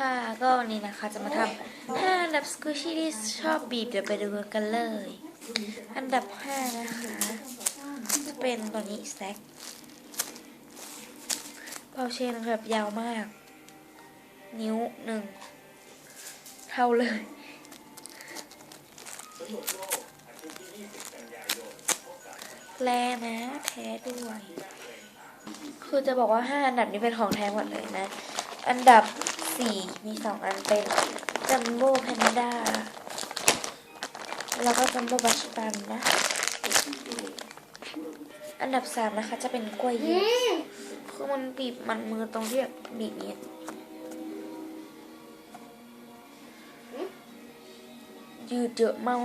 ค่ะก็วันนี้นะคะจะมาทำห้าอันดับสกูชี่ที่ชอบบีบเดี๋ยวไปดูกันเลย อันดับห้านะคะ จะเป็นตัวนี้แซกเปาเชนแบบยาวมาก นิ้วหนึ่งเท่าเลย แลนะแท้ด้วย คือจะบอกว่าห้าอันดับนี้เป็นของแท้หมดเลยนะ อันดับ สี่มีสองอันเป็นจัมโบ้แพนด้าแล้วก็จัมโบ้บัชตันนะ อันดับสามนะคะ จะเป็นกล้วยยืดคือมันบีบมันมือตรงที่แบบบีบเนี้ยยืดเยอะมาก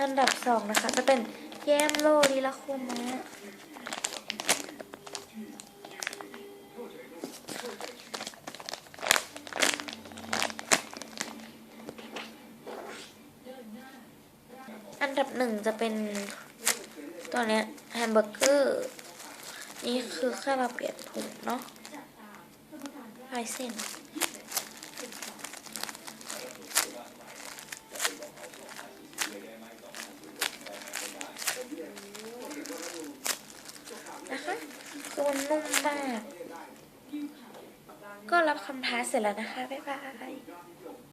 อันดับสองนะคะ จะเป็นแยมโลลีลาคุมะ อันดับหนึ่งจะเป็นตัวเนี้ยแฮมเบอร์เกอร์ นี่คือแค่มาเปลี่ยนถุงเนาะลายเส้นนะคะคือมันนุ่มมาก ก็รับคำท้าเสร็จแล้วนะคะ บ๊ายบาย